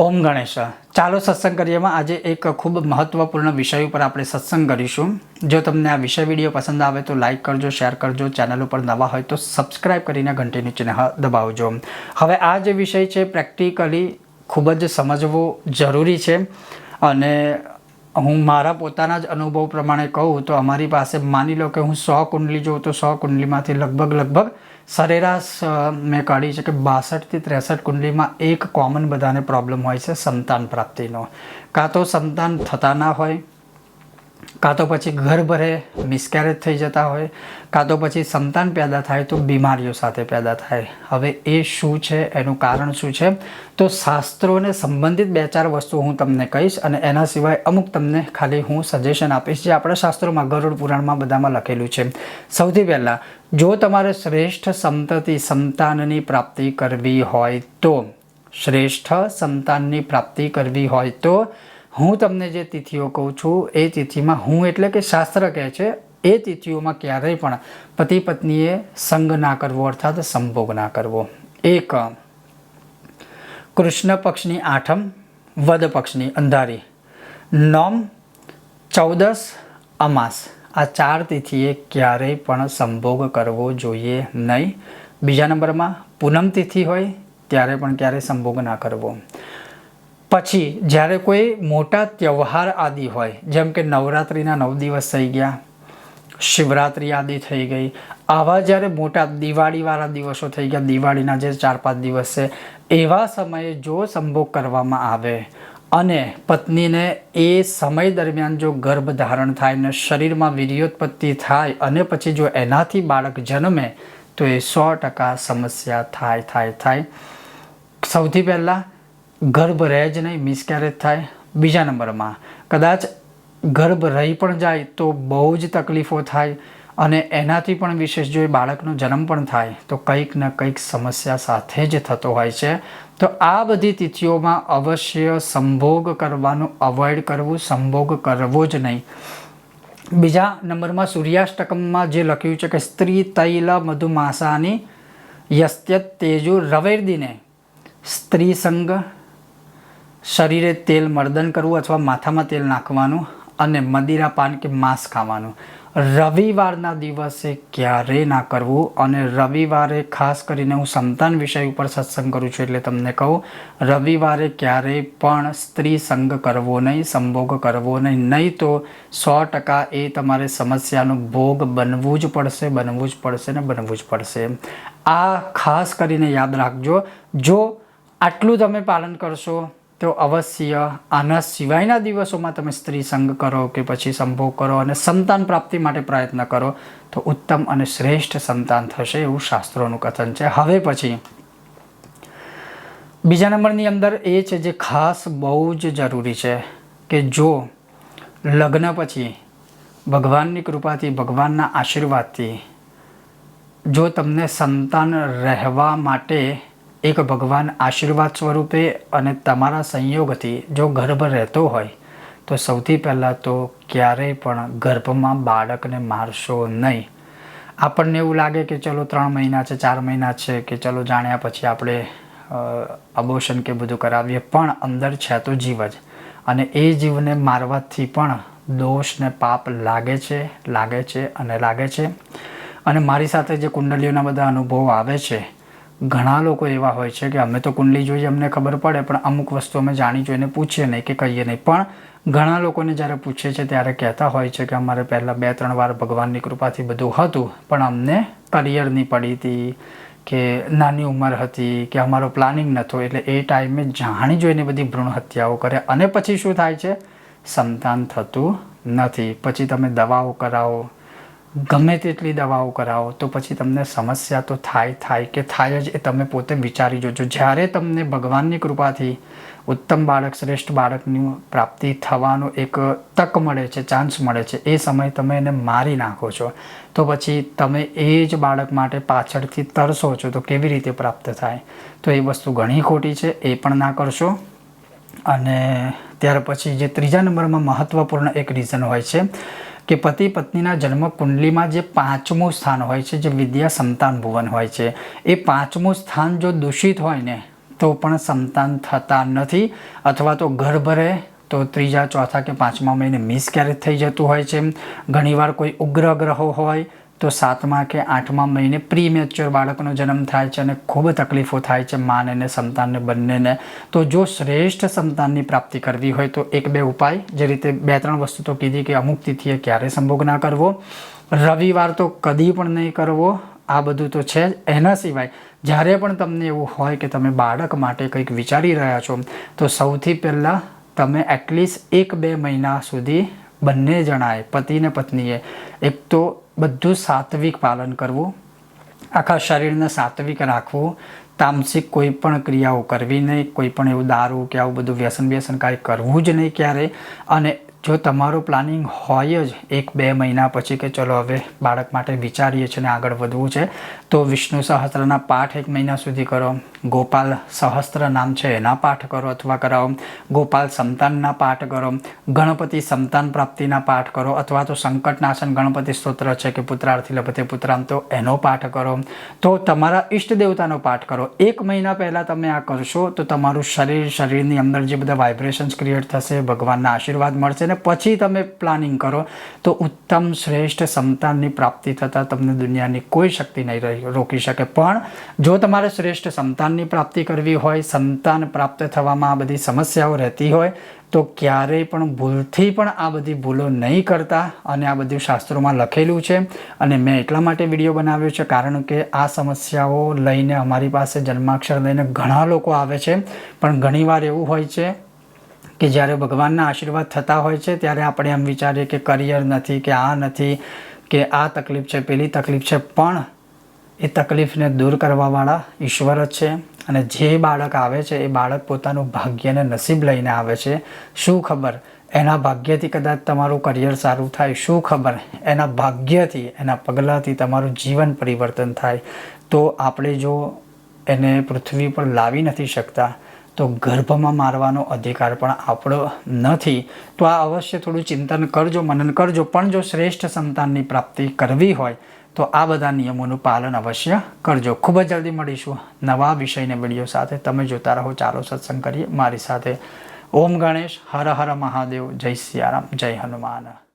ઓમ ગણેશ. ચાલો સત્સંગ કરીએમાં આજે એક ખૂબ મહત્વપૂર્ણ વિષય ઉપર આપણે સત્સંગ કરીશું. જો તમને આ વિષય વીડિયો પસંદ આવે તો લાઇક કરજો શેર કરજો. ચેનલ ઉપર નવા હોય તો સબસ્ક્રાઇબ કરીને ઘંટીની ચિહ્ન દબાવજો. હવે આ જે વિષય છે પ્રેક્ટિકલી ખૂબ જ સમજવો જરૂરી છે. અને હું મારા પોતાના જ અનુભવ પ્રમાણે કહું તો અમારી પાસે માની લો કે હું સો કુંડલી જોઉં તો સો કુંડલીમાંથી લગભગ લગભગ સરેરાશ મેં કાઢી છે કે બાસઠથી ત્રેસઠ કુંડલીમાં એક કોમન બધાને પ્રોબ્લેમ હોય છે સંતાન પ્રાપ્તિનો. કાં તો સંતાન થતા ના હોય કાં તો પછી ઘર ભરે મિસકેરેજ થઈ જતા હોય, કાં તો પછી સંતાન પેદા થાય તો બીમારીઓ સાથે પેદા થાય. હવે એ શું છે? એનું કારણ શું છે? તો શાસ્ત્રોને સંબંધિત બે ચાર વસ્તુ હું તમને કહીશ અને એના સિવાય અમુક તમને ખાલી હું સજેશન આપીશ જે આપણા શાસ્ત્રોમાં, ગરુડ પુરાણમાં બધામાં લખેલું છે. સૌથી પહેલાં, જો તમારે શ્રેષ્ઠ સંતતિ સંતાનની પ્રાપ્તિ કરવી હોય તો, શ્રેષ્ઠ સંતાનની પ્રાપ્તિ કરવી હોય તો હું તમને જે તિથિઓ કહું છું, એ તિથિમાં હું એટલે કે શાસ્ત્ર કહે છે, એ તિથિઓમાં ક્યારેય પણ પતિ પત્નીએ સંગ ના કરવો અર્થાત સંભોગ ના કરવો. એક, કૃષ્ણ પક્ષની આઠમ, વદ પક્ષની અંધારી. નોમ, ચૌદસ, અમાસ. આ ચાર તિથિએ ક્યારેય પણ સંભોગ કરવો જોઈએ નહીં. બીજા નંબરમાં પૂનમ તિથિ હોય, ત્યારે પણ ક્યારેય સંભોગ ના કરવો. પછી જ્યારે કોઈ મોટા તહેવાર આદિ હોય, જેમ કે નવરાત્રિના નવ દિવસ થઈ ગયા, શિવરાત્રિ આદિ થઈ ગઈ, આવા જ્યારે મોટા દિવાળીવાળા દિવસો થઈ ગયા, દિવાળીના જે ચાર પાંચ દિવસ છે, એવા સમયે જો સંભોગ કરવામાં આવે અને પત્નીને એ સમય દરમિયાન જો ગર્ભ ધારણ થાય ને શરીરમાં વીર્યોત્પત્તિ થાય અને પછી જો એનાથી બાળક જન્મે, તો એ સો ટકા સમસ્યા થાય થાય થાય. સૌથી પહેલાં ગર્ભ રહે જ નહીં મિસકેરેજ થાય. બીજા નંબરમાં, કદાચ ગર્ભ રહી પણ જાય તો બહુ જ તકલીફો થાય અને એનાથી પણ વિશેષ જો એ બાળકનો જન્મ પણ થાય, તો કંઈક ને કંઈક સમસ્યા સાથે જ થતો હોય છે. તો આ બધી તિથિઓમાં અવશ્ય સંભોગ કરવાનું અવોઇડ કરવું, સંભોગ કરવો જ નહીં. બીજા નંબરમાં સૂર્યાષ્ટકમમાં જે લખ્યું છે કે સ્ત્રી તૈલ મધુમાસાની યસ્ત્યત તેજુ રવેરદીને, સ્ત્રી સંગ શરીરે તેલ મર્દન કરવું અથવા માથામાં તેલ નાખવાનું અને મદિરા પાન કે માંસ ખાવાનું. રવિવારના દિવસે ક્યારેય ના કરવું અને રવિવારે ખાસ કરીને હું સંતાન વિષય ઉપર સત્સંગ કરું છું એટલે તમને કહું, રવિવારે ક્યારેય પણ સ્ત્રી સંગ કરવો નહીં, સંભોગ કરવો નહીં. નહીં તો સો ટકા એ તમારે સમસ્યાનો ભોગ બનવું જ પડશે, બનવું જ પડશે ને બનવું જ પડશે. આ ખાસ કરીને યાદ રાખજો. જો આટલું તમે પાલન કરશો તો અવશ્ય આના સિવાયના દિવસોમાં તમે સ્ત્રી સંગ કરો કે પછી સંભોગ કરો અને સંતાન પ્રાપ્તિ માટે પ્રયત્ન કરો, તો ઉત્તમ અને શ્રેષ્ઠ સંતાન થશે એવું શાસ્ત્રોનું કથન છે. હવે પછી બીજા નંબરની અંદર એ છે જે ખાસ બહુ જ જરૂરી છે કે જો લગ્ન પછી ભગવાનની કૃપાથી, ભગવાનના આશીર્વાદથી જો તમને સંતાન રહેવા માટે એક ભગવાન આશીર્વાદ સ્વરૂપે અને તમારા સંયોગથી જો ગર્ભ રહેતો હોય, તો સૌથી પહેલાં તો ક્યારેય પણ ગર્ભમાં બાળકને મારશો નહીં. આપણને એવું લાગે કે ચલો ત્રણ મહિના છે, ચાર મહિના છે, કે ચલો જાણ્યા પછી આપણે અબોશન કે બધું કરાવીએ, પણ અંદર છે તો જીવ જ. અને એ જીવને મારવાથી પણ દોષ ને પાપ લાગે છે લાગે છે અને લાગે છે. અને મારી સાથે જે કુંડલીઓના બધા અનુભવો આવે છે ઘણા લોકો એવા હોય છે કે અમે તો કુંડલી જોઈએ અમને ખબર પડે, પણ અમુક વસ્તુ અમે જાણી જોઈને પૂછીએ નહીં કે કહીએ નહીં. પણ ઘણા લોકોને જ્યારે પૂછે છે ત્યારે કહેતા હોય છે કે અમારે પહેલાં બે, ત્રણ વાર ભગવાનની કૃપાથી બધું હતું, પણ અમને કરિયરની પડી હતી કે નાની ઉંમર હતી કે અમારો પ્લાનિંગ નહોતો. એટલે એ ટાઈમે જાણી જોઈને બધી ભ્રૂણ હત્યાઓ કરે. અને પછી શું થાય છે? સંતાન થતું નથી. પછી તમે દવાઓ કરાવો ગમે તેટલી દવાઓ કરાવો, તો પછી તમને સમસ્યા તો થાય થાય કે થાય જ એ તમે પોતે વિચારી જોજો. જ્યારે તમને ભગવાનની કૃપાથી ઉત્તમ બાળક, શ્રેષ્ઠ બાળકની પ્રાપ્તિ થવાનો એક તક મળે છે ચાન્સ મળે છે, એ સમયે તમે એને મારી નાખો છો, તો પછી તમે એ જ બાળક માટે પાછળથી તરસો છો, તો કેવી રીતે પ્રાપ્ત થાય? તો એ વસ્તુ ઘણી ખોટી છે, એ પણ ના કરશો. અને ત્યાર પછી જે ત્રીજા નંબરમાં મહત્ત્વપૂર્ણ એક રીઝન હોય છે કે પતિ પત્નીના જન્મ કુંડલીમાં જે પાંચમું સ્થાન હોય છે, જે વિદ્યા સંતાન ભુવન હોય છે, એ પાંચમું સ્થાન જો દૂષિત હોય ને, તો પણ સંતાન થતા નથી. અથવા તો ગર્ભ રહે તો ત્રીજા, ચોથા કે પાંચમા મહિને મિસ ક્યારેક થઈ જતું હોય છે. ઘણીવાર કોઈ ઉગ્ર ગ્રહો હોય તો સાતમા કે આઠમા મહિને પ્રીમેચ્યોર બાળકનો જન્મ થાય છે અને ખૂબ તકલીફો થાય છે માને ને સંતાનને બંનેને તો જો શ્રેષ્ઠ સંતાનની પ્રાપ્તિ કરવી હોય તો એક બે ઉપાય. જે રીતે બે ત્રણ વસ્તુ તો કીધી કે અમુક તિથિએ ક્યારે સંભોગ ના કરવો. રવિવાર તો કદી પણ નહીં કરવો. આ બધું તો છે એના સિવાય જ્યારે પણ તમને એવું હોય કે તમે બાળક માટે કંઈક વિચારી રહ્યા છો, તો સૌથી પહેલાં તમે એટલીસ્ટ એક બે મહિના સુધી બંને જણાએ, પતિ ને પત્નીએ, એક તો બધું સાત્વિક પાલન કરવું, આખા શરીરને સાત્વિક રાખવું, તામસિક કોઈ પણ ક્રિયાઓ કરવી નહીં, કોઈ પણ એવું દારૂ કે આવું બધું વ્યસન વ્યસન કાંઈ કરવું જ નહીં ક્યારે. અને જો તમારું પ્લાનિંગ હોય જ એક બે મહિના પછી કે ચલો હવે બાળક માટે વિચારીએ છીએ ને આગળ વધવું છે, તો વિષ્ણુ સહસ્ત્રના પાઠ એક મહિના સુધી કરો. ગોપાલ સહસ્ત્ર નામ છે, એના પાઠ કરો અથવા કરાવો. ગોપાલ સંતાનના પાઠ કરો. ગણપતિ સંતાન પ્રાપ્તિના પાઠ કરો અથવા તો સંકટનાશન ગણપતિ સ્તોત્ર છે કે પુત્રાર્થી લભતે પુત્રાંતો એનો પાઠ કરો. તો તમારા ઈષ્ટ દેવતાનો પાઠ કરો. એક મહિના પહેલાં તમે આ કરશો, તો તમારું શરીર, શરીરની અંદર જે બધા વાઇબ્રેશન્સ ક્રિએટ થશે, ભગવાનના આશીર્વાદ મળશે ને પછી તમે પ્લાનિંગ કરો, તો ઉત્તમ શ્રેષ્ઠ સંતાનની પ્રાપ્તિ થતાં તમને દુનિયાની કોઈ શક્તિ નહીં રોકી શકે. પણ જો તમારે શ્રેષ્ઠ સંતાનની પ્રાપ્તિ કરવી હોય, સંતાન પ્રાપ્ત થવામાં આ બધી સમસ્યાઓ રહેતી હોય, તો ક્યારેય પણ ભૂલથી પણ આ બધી ભૂલો નહીં કરતા અને આ બધું શાસ્ત્રોમાં લખેલું છે. અને મેં એટલા માટે વીડિયો બનાવ્યો છે કારણ કે આ સમસ્યાઓ લઈને અમારી પાસે જન્માક્ષર લઈને ઘણા લોકો આવે છે. પણ ઘણીવાર એવું હોય છે કે જ્યારે ભગવાનના આશીર્વાદ થતા હોય છે, ત્યારે આપણે એમ વિચારીએ કે કરિયર નથી, કે આ નથી, કે આ તકલીફ છે, પેલી તકલીફ છે. પણ એ તકલીફને દૂર કરવાવાળા ઈશ્વર જ છે અને જે બાળક આવે છે, એ બાળક પોતાનું ભાગ્યને નસીબ લઈને આવે છે. શું ખબર? એના ભાગ્યથી કદાચ તમારું કરિયર સારું થાય. શું ખબર? એના ભાગ્યથી, એના પગલાંથી તમારું જીવન પરિવર્તન થાય. તો આપણે જો એને પૃથ્વી પર લાવી નથી શકતા, તો ગર્ભમાં મારવાનો અધિકાર પણ આપણો નથી. તો આ અવશ્ય થોડું ચિંતન કરજો, મનન કરજો. પણ જો શ્રેષ્ઠ સંતાનની પ્રાપ્તિ કરવી હોય તો આ બધા નિયમોનું પાલન અવશ્ય કરજો. ખૂબ જ જલ્દી મળીશું નવા વિષયને વીડિયો સાથે. તમે જોતા રહો, ચાલો સત્સંગ કરીએ. મારી સાથે ઓમ ગણેશ, હર હર મહાદેવ. જય સિયારામ. જય હનુમાન.